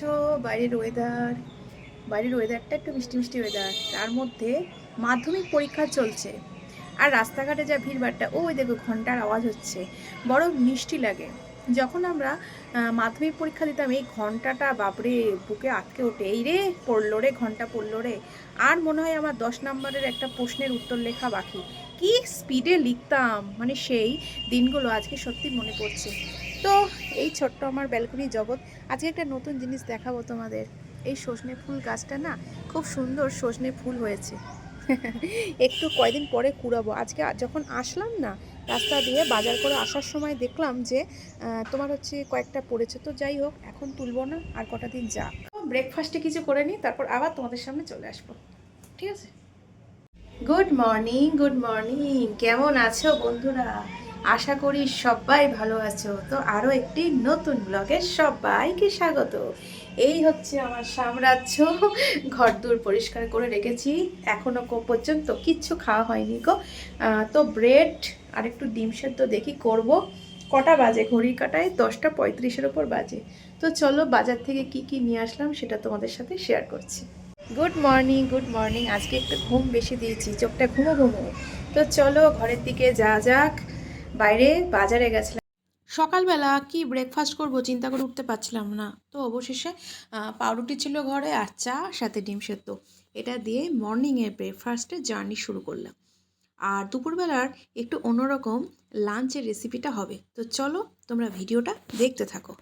আছো বাইরের ওয়েদার বাইরের ওয়েদারটা একটু মিষ্টি মিষ্টি ওয়েদার তার মধ্যে মাধ্যমিক পরীক্ষা চলছে। আর রাস্তাঘাটে যা ভিড়ভাড়টা ওই দেখো ঘণ্টার আওয়াজ হচ্ছে। বড় মিষ্টি লাগে। যখন আমরা মাধ্যমিক পরীক্ষা দিতাম, এই ঘন্টাটা বাপরে, বুকে আটকে ওঠে। এই রে, পড়ল রে, ঘণ্টা পড়ল রে। আর মনে হয় আমার দশ নম্বরের একটা প্রশ্নের উত্তর লেখা বাকি। কি স্পিডে লিখতাম? মানে সেই দিনগুলো আজকে সত্যি মনে পড়ছে। তো এই ছোট্ট আমার ব্যালকনি জগৎ। আজকে একটা নতুন জিনিস দেখাবো তোমাদের। এই সজনে ফুল গাছটা না খুব সুন্দর সজনে ফুল হয়েছে। একটু কয়দিন পরে কুড়াবো। আজকে যখন আসলাম না রাস্তা দিয়ে বাজার করে আসার সময় দেখলাম যে তোমার হচ্ছে কয়েকটা পড়েছে। তো যাই হোক এখন তুলবো না আর কটা দিন যাক। ব্রেকফাস্টে কিছু করে নিই তারপর আবার তোমাদের সামনে চলে আসব। ঠিক আছে? গুড মর্নিং গুড মর্নিং কেমন আছো বন্ধুরা? আশা করি সবাই ভালো আছো। তো আরও একটি নতুন ব্লগে সবাইকে স্বাগত। এই হচ্ছে আমার সাম্রাজ্য। ঘরদূর পরিষ্কার করে রেখেছি। এখনও কো- পর্যন্ত কিচ্ছু খাওয়া হয়নি গো। তো ব্রেড আর একটু ডিম সেদ্ধ দেখি করব। কটা বাজে? ঘড়ির কাটায় দশটা পঁয়ত্রিশের ওপর বাজে। তো চলো বাজার থেকে কি কি নিয়ে আসলাম সেটা তোমাদের সাথে শেয়ার করছি। গুড মর্নিং গুড মর্নিং আজকে একটু ঘুম বেশি দিয়েছি। চোখটা ঘুমো ঘুমো। তো চলো ঘরের দিকে যা যাক। বাইরে বাজারে গেছিলাম। সকালবেলা কি ব্রেকফাস্ট করব চিন্তা করে উঠতে পারছিলাম না। তো অবশেষে পাউরুটি ছিল ঘরে আর চা সাথে ডিম সেদ্ধ। এটা দিয়ে মর্নিংয়ে ব্রেকফাস্টে জার্নি শুরু করলাম। আর দুপুরবেলার একটু অন্যরকম লাঞ্চের রেসিপিটা হবে। তো চলো তোমরা ভিডিওটা দেখতে থাকো।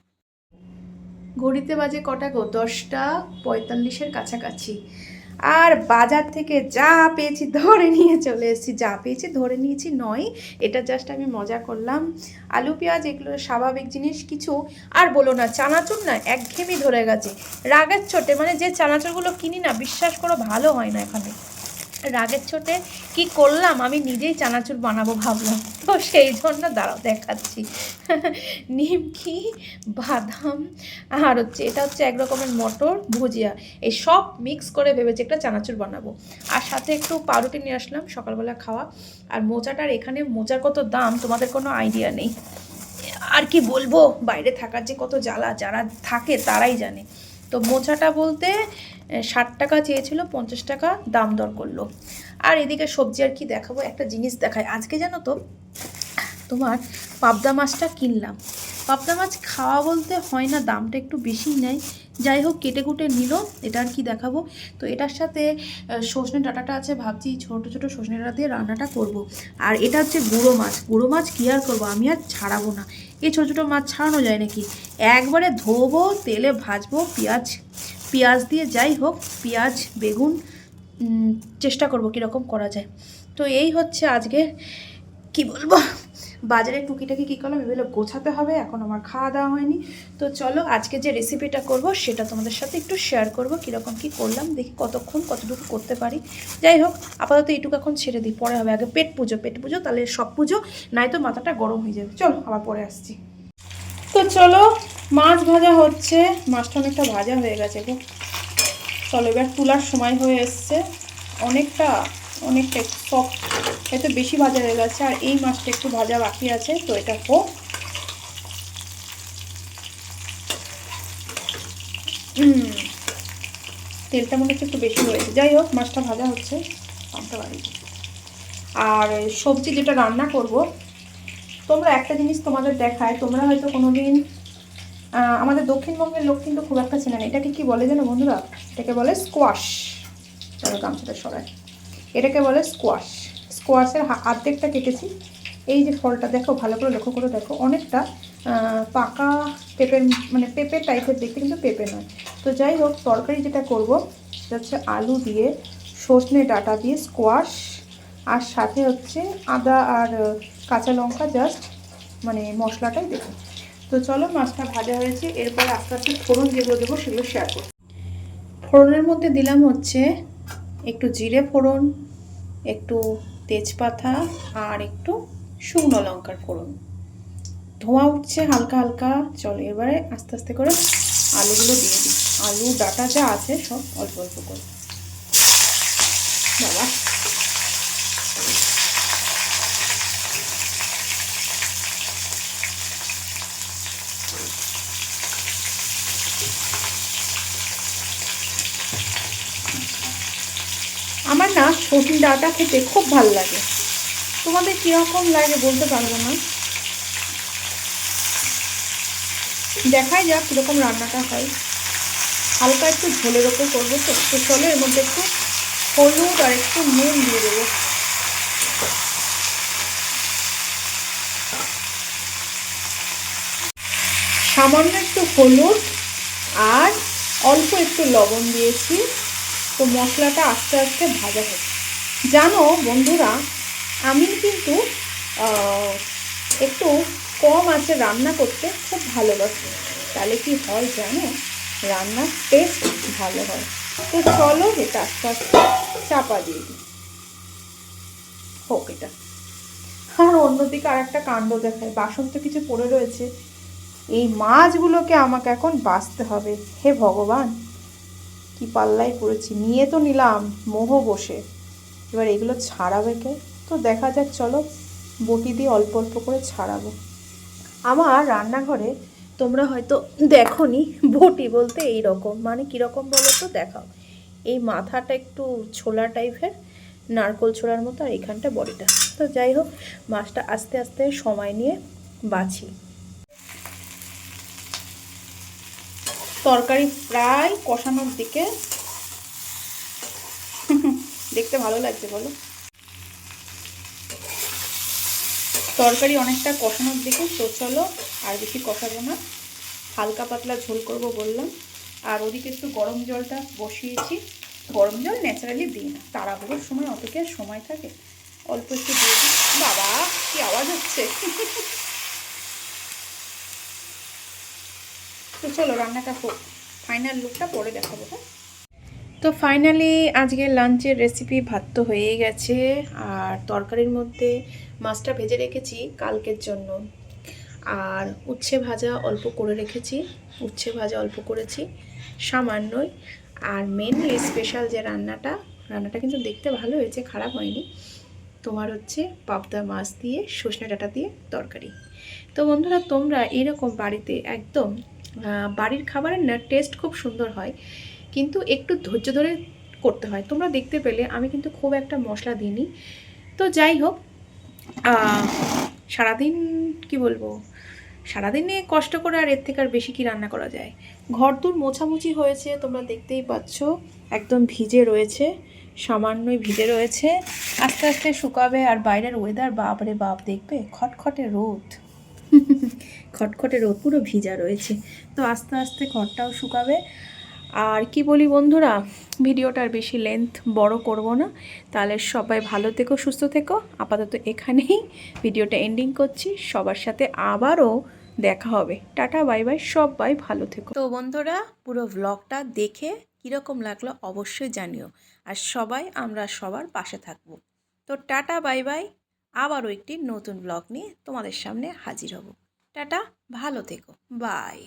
ঘড়িতে বাজে কটা গো? দশটা পঁয়তাল্লিশের কাছাকাছি। আর বাজার থেকে যা পেয়েছি ধরে নিয়ে চলে এসেছি। যা পেয়েছি ধরে নিয়েছি নয়। এটা জাস্ট আমি মজা করলাম। আলু, পেঁয়াজ এগুলো স্বাভাবিক জিনিস কিছু। আর বলো না, চানাচুর না একঘেয়েমি ধরে গেছে। রাগের ছোটে মানে যে চানাচুরগুলো কিনি না, বিশ্বাস করো ভালো হয় না এখানে। রাগের চোটে কি করলাম? আমি নিজেই চানাচুর বানাবো ভাবলাম। তো সেই জন্য দাঁড়াও, দেখাচ্ছি। নিমকি বাদাম আর হচ্ছে এটা হচ্ছে এক রকমের মটর, ভুজিয়া। এই সব মিক্স করে ভেবেছি একটা চানাচুর বানাবো। আর সাথে একটু পাউরুটি নিয়ে আসলাম, সকালবেলা খাওয়া। আর মোচাটার এখানে মোচার কত দাম তোমাদের কোনো আইডিয়া নেই। আর কি বলব? বাইরে থাকার যে কত জ্বালা, যারা থাকে তারাই জানে। তো মোচাটা বলতে ষাট টাকা চেয়েছিল, পঞ্চাশ টাকা দাম দর করল। আর এদিকে সবজি আর কি দেখাবো, একটা জিনিস দেখায় আজকে জানো তো, তোমার পাবদা মাছটা কিনলাম। পাবদা মাছ খাওয়া বলতে হয় না, দামটা একটু বেশি নেয়। যাই হোক, কেটে কুটে নিল, এটা আর কি দেখাবো। তো এটার সাথে সজনে ডাঁটাটা আছে, ভাবছি ছোটো ছোটো সজনে ডাঁটা দিয়ে রান্নাটা করব। আর এটা হচ্ছে গুঁড়ো মাছ। গুঁড়ো মাছ কী আর করব? আমি আর ছাড়াবো না। এই ছোটো ছোটো মাছ ছাড়ানো যায় নাকি? একবারে ধোবো, তেলে ভাজবো, পেঁয়াজ পেঁয়াজ দিয়ে যাই হোক, পেঁয়াজ, বেগুন চেষ্টা করব কীরকম করা যায়। তো এই হচ্ছে আজকে, কি বলব? বাজারে টুকিটাকি কী করলাম? এগুলো গোছাতে হবে, এখন আমার খাওয়া দাওয়া হয়নি। তো চলো, আজকে যে রেসিপিটা করব, সেটা তোমাদের সাথে একটু শেয়ার করব, কীরকম কি করলাম, দেখি কতক্ষণ, কতটুকু করতে পারি। যাই হোক, আপাতত এইটুকু এখন ছেড়ে দিই, পরে হবে আগে পেট পুজো। পেট পুজো তাহলে সব পুজো নাই তো মাথাটা গরম হয়ে যাবে। চলো, আবার পরে আসছি। তো চলো, মাছ ভাজা হচ্ছে, মাছটা অনেকটা ভাজা হয়ে গেছে গো। চলো, এবার তোলার সময় হয়ে এসছে। অনেকটা অনেকটা সফট এতে বেশি ভাজা হয়ে গেছে আর এই মাছটা একটু ভাজা বাকি আছে তো এটা হোক। তেলটা মনে হচ্ছে একটু বেশি হয়েছে। যাই হোক মাছটা ভাজা হচ্ছে আর সবজি যেটা রান্না করব তোমরা একটা জিনিস তোমাদের দেখায় তোমরা হয়তো কোনোদিন আহ, আমাদের দক্ষিণবঙ্গের লোক কিন্তু খুব একটা চেনে না। এটাকে কি বলে জানো বন্ধুরা? এটাকে বলে স্কোয়াশ চলো গামছাটা সরাই। এটাকে বলে স্কোয়াশ স্কোয়াশের আর্ধেকটা কেটেছি। এই যে ফলটা দেখো, ভালো করে লক্ষ্য করে দেখো, অনেকটা পাকা পেঁপের মানে পেঁপে টাইপের দেখতে কিন্তু পেঁপে নয়। তো যাই হোক, তরকারি যেটা করব, সেটা হচ্ছে আলু দিয়ে সজনে ডাঁটা দিয়ে স্কোয়াশ আর সাথে হচ্ছে আদা আর কাঁচা লঙ্কা জাস্ট মানে মশলাটাই দেবো। তো চলো, মাছটা ভাজা হয়েছে। এরপর আস্তে আস্তে ফোড়ন যেগুলো দেবো, সেগুলো শেয়ার করব। ফোড়নের মধ্যে দিলাম হচ্ছে একটু জিরে ফোড়ন, একটু তেজপাতা আর একটু শুকনো লঙ্কার ফোড়ন। ধোঁয়া উঠছে হালকা হালকা। চলো এবারে আস্তে আস্তে করে আলুগুলো দিয়ে দিই। আলু ডাটা যা আছে সব অল্প অল্প করে। বাবা। আমার না সজনে ডাঁটা খেতে খুব ভালো লাগে। তোমাদের কীরকম লাগে বলতে পারব না। দেখাই যাক কীরকম রান্নাটা হয়। হালকা একটু ঝোলের ওপর করব তো তো চলো এর মধ্যে একটু হলুদ আর একটু নুন দিয়ে দেবো। সামান্য একটু হলুদ আর অল্প একটু লবণ দিয়েছি। তো মশলাটা আস্তে আস্তে ভাজা হচ্ছে জানো বন্ধুরা, আমি কিন্তু একটু কম আছে রান্না করতে, খুব ভালোবাসি। তাহলে কি হয় জানো? রান্নার টেস্ট ভালো হয়। তো চলো এটা আস্তে আস্তে চাপা দিয়ে দিই। হোক এটা। আর অন্যদিকে আর একটা কাণ্ড দেখায় বাসন তো কিছু পড়ে রয়েছে। এই মাছগুলোকে আমাকে এখন বাঁচতে হবে। হে ভগবান! কি পাল্লাই পড়েছি? নিয়ে তো নিলাম, মোহ বসে। এবার এগুলো ছাড়াবে কে? তো দেখা যাক, চলো। বটি দিয়ে অল্প অল্প করে ছাড়াবো। আমার রান্নাঘরে তোমরা হয়তো দেখোনি, বটি বলতে এই রকম মানে কীরকম বলো তো দেখাও। এই মাথাটা একটু ছোলা টাইপের, নারকোল ছোলার মতো, আর এখানটা বডিটা। তো যাই হোক, মাছটা আস্তে আস্তে সময় নিয়ে বাছি। তরকারি প্রায় কষানোর দিকে। দেখতে ভালো লাগছে, বলো। তরকারি অনেকটা কষানোর দিকে, তো চলো আর বেশি কষাবো না। হালকা পাতলা ঝোল করব বললাম। আর ওদিকে একটু গরম জলটা বসিয়েছি। গরম জল ন্যাচারালি দিই না, তাড়াহুড়োর সময় অত সময় থাকে। অল্প একটু দিয়ে বাবা, কি আওয়াজ হচ্ছে? তো চলো রান্নাটা ফাইনাল লুকটা পরে দেখাবো হ্যাঁ? তো ফাইনালি আজকে লাঞ্চের রেসিপি ভাত তো হয়েই গেছে। আর তরকারির মধ্যে মাছটা ভেজে রেখেছি কালকের জন্য। আর উচ্ছে ভাজা অল্প করে রেখেছি। উচ্ছে ভাজা অল্প করেছি, সামান্যই। আর মেনলি স্পেশাল যে রান্নাটা রান্নাটা কিন্তু দেখতে ভালো হয়েছে, খারাপ হয়নি। তোমার হচ্ছে পাবদা মাছ দিয়ে সজনে ডাঁটা দিয়ে তরকারি। তো বন্ধুরা, তোমরা এরকম বাড়িতে একদম বাড়ির খাবারের না টেস্ট খুব সুন্দর হয়। কিন্তু একটু ধৈর্য ধরে করতে হয়। তোমরা দেখতে পেলে, আমি কিন্তু খুব একটা মশলা দিইনি। তো যাই হোক সারাদিন কি বলব? সারাদিনে কষ্ট করে আর এর থেকে আর বেশি কি রান্না করা যায়? ঘর দূর মোছামুছি হয়েছে, তোমরা দেখতেই পাচ্ছ। একদম ভিজে রয়েছে, সামান্যই ভিজে রয়েছে। আস্তে আস্তে শুকাবে আর বাইরের ওয়েদার বাপরে বাপ, দেখবে? খটখটে রোদ। খটখটে রোদ, পুরো ভিজা রয়েছে। তো আস্তে আস্তে খড়টাও শুকাবে। আর কি বলি বন্ধুরা, ভিডিওটা আর বেশি লেন্থ বড় করব না। তাহলে সবাই ভালো থেকো, সুস্থ থেকো। আপাতত এখানেই ভিডিওটা এন্ডিং করছি। সবার সাথে আবারও দেখা হবে। টাটা বাই বাই সবাই ভালো থেকো। তো বন্ধুরা, পুরো ভ্লগটা দেখে কীরকম লাগল অবশ্যই জানিও। আর সবাই, আমরা সবার পাশে থাকব। তো টাটা বাই বাই আবারও একটি নতুন ব্লগ নিয়ে তোমাদের সামনে হাজির হব। টাটা ভালো থেকো বাই।